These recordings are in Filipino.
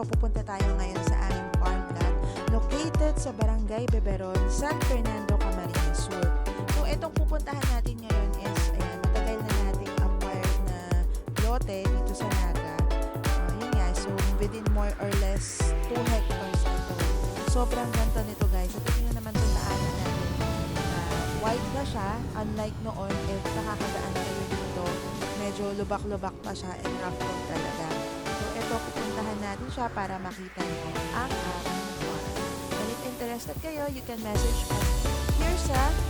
Eto, pupunta tayo ngayon sa aming farm lot located sa Barangay Beberon, San Fernando, Camarines Sur. So, etong pupuntahan natin ngayon is, ayan, matagal na nating acquired na lote dito sa Naga. Ah, yun nga, so within more or less 2 hectares na to. Sobrang ganda nito guys. At tingnan naman itong daanan natin. Ah, wide na siya, unlike noon, if nakakadaan kayo dito, medyo lubak-lubak pa siya and rough talaga. So, ito, pupuntahan natin siya para makita niyo ang aming farm. And if interested kayo, you can message us here sa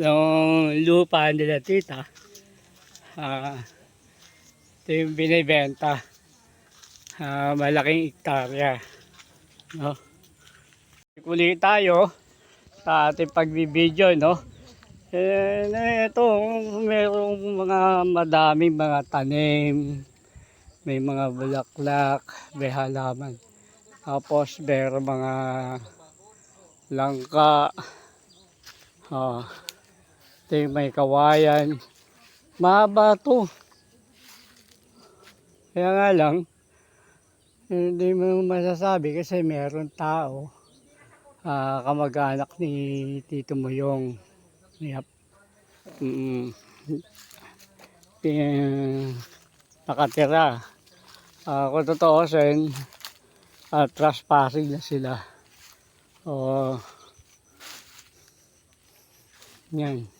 ng lupa nila tita. Ah, ito yung binibenta. Ah, malaking hektarya. No? Kuli tayo sa ating pagbibideo, no? Eh, na- ito, merong mga madaming mga tanim, may mga bulaklak, may halaman. Tapos, meron mga langka, oh, ito yung may kawayan. Mahaba to. Kaya nga lang, hindi mo masasabi kasi meron tao, ah, kamag-anak ni Tito Moyong. Yep. Mm, Pin- nakatira. Ah, kung totoo sin, ah, trespassing na sila. O, yan.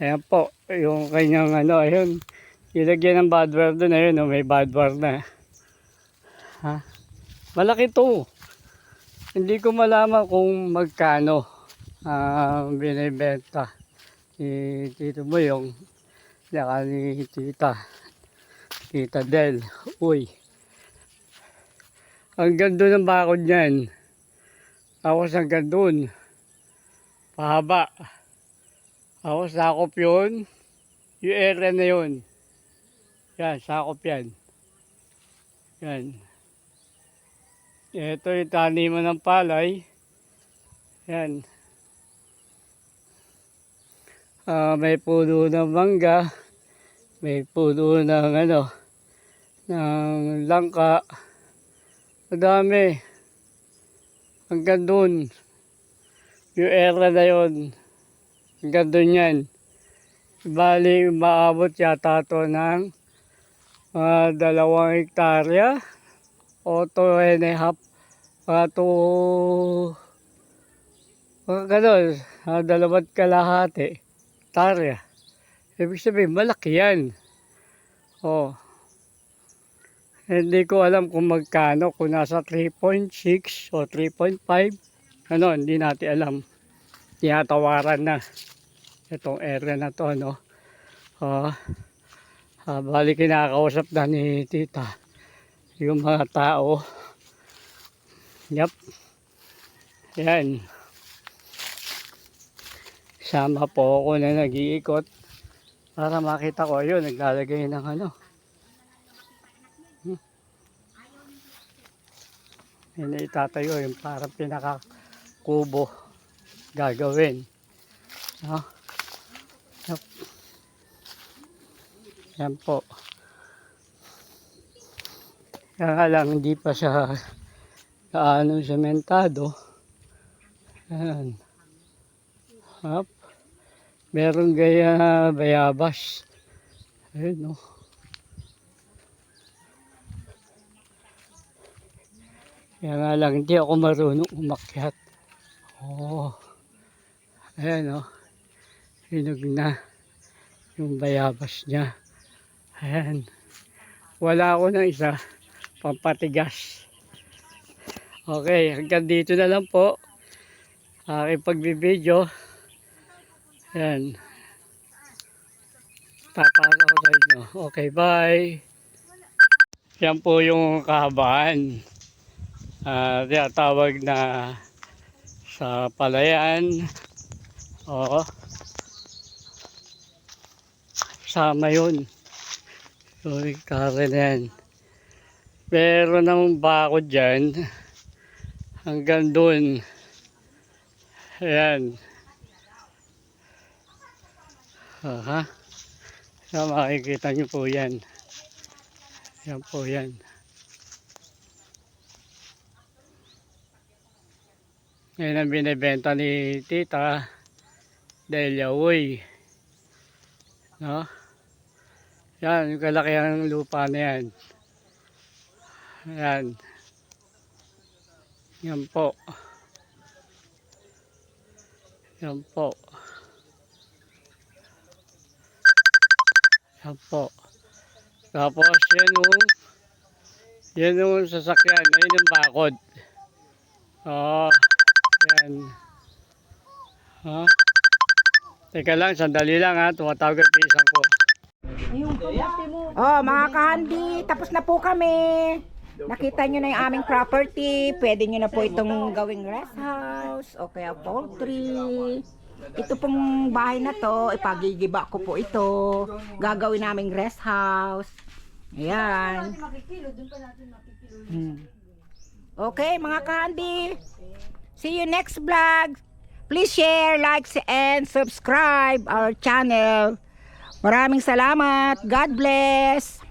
Ayan po, yung kanyang ano, ayun, ilagyan ng badware doon, ayun, oh, may badware na. Ha? Malaki to. Hindi ko malaman kung magkano ah binibenta ni Tito Boyong saka ni Tita Tita Del. Uy. Ang ganda ng bakod niyan. Tapos hanggang doon. Pahaba. Tapos sakop yun. Yung area na yun. Yan, sakop yan. Yan. Ito yung taniman ng palay. Yan. Ah, may puno ng mangga. May puno ng ano, ng langka. Madami. Hanggang doon. Yung area na yun. Hanggang doon yan. Bali, maabot yata to ng mga dalawang hektarya o two and a half mga two mga ganun uh, dalawat kalahati hektarya. Ibig sabihin malaki yan. Oh. Hindi ko alam kung magkano kung nasa 3.6 o 3.5 ano hindi natin alam. Tinatawaran na itong area na to no oh uh, bali kinakausap na ni tita yung mga tao. Yep. Yan. Sama po ako na nag-iikot para makita ko yun, naglalagay ng ano. Hmm. Na itatayo yung parang pinaka-kubo gagawin. No? Yan po. Kaya lang hindi pa siya gaano sementado. Ayan. Hop. Meron gaya bayabas. Ayun no. Kaya nga lang hindi ako marunong umakyat. Oh. Ayan no. Hinog na yung bayabas niya. Ayan. Wala ako ng isa pampatigas. Okay, hanggang dito na lang po. Aking pagbibideo. Yan. Tapos ako sa inyo. Okay, bye. Yan po yung kahabaan. Ah, tinatawag na sa palayan. Oo. Sama yun. So, kare na yan. Meron ng bakod dyan. Hanggang doon. Ayan. Aha. So, makikita nyo po yan. Yan po yan. Yan ang binibenta ni Tita Delia Uy. No? Yan, yung kalaki ang lupa na yan. Ayan. Yan po. Yan po. Yan po. Tapos yan yung yan yung sasakyan. Ayun yung bakod. Oo. Yan. Ha? Teka lang, sandali lang ha. Tumatawag ang pisan ko. Oh, mga kahandi, tapos na po kami. Nakita nyo na yung aming property. Pwede nyo na po itong gawing rest house o kaya poultry. Ito pong bahay na to, ipagigiba ko po ito. Gagawin naming rest house. Ayan. Hmm. Okay, mga kahandi. See you next vlog. Please share, like, and subscribe our channel. Maraming salamat. God bless.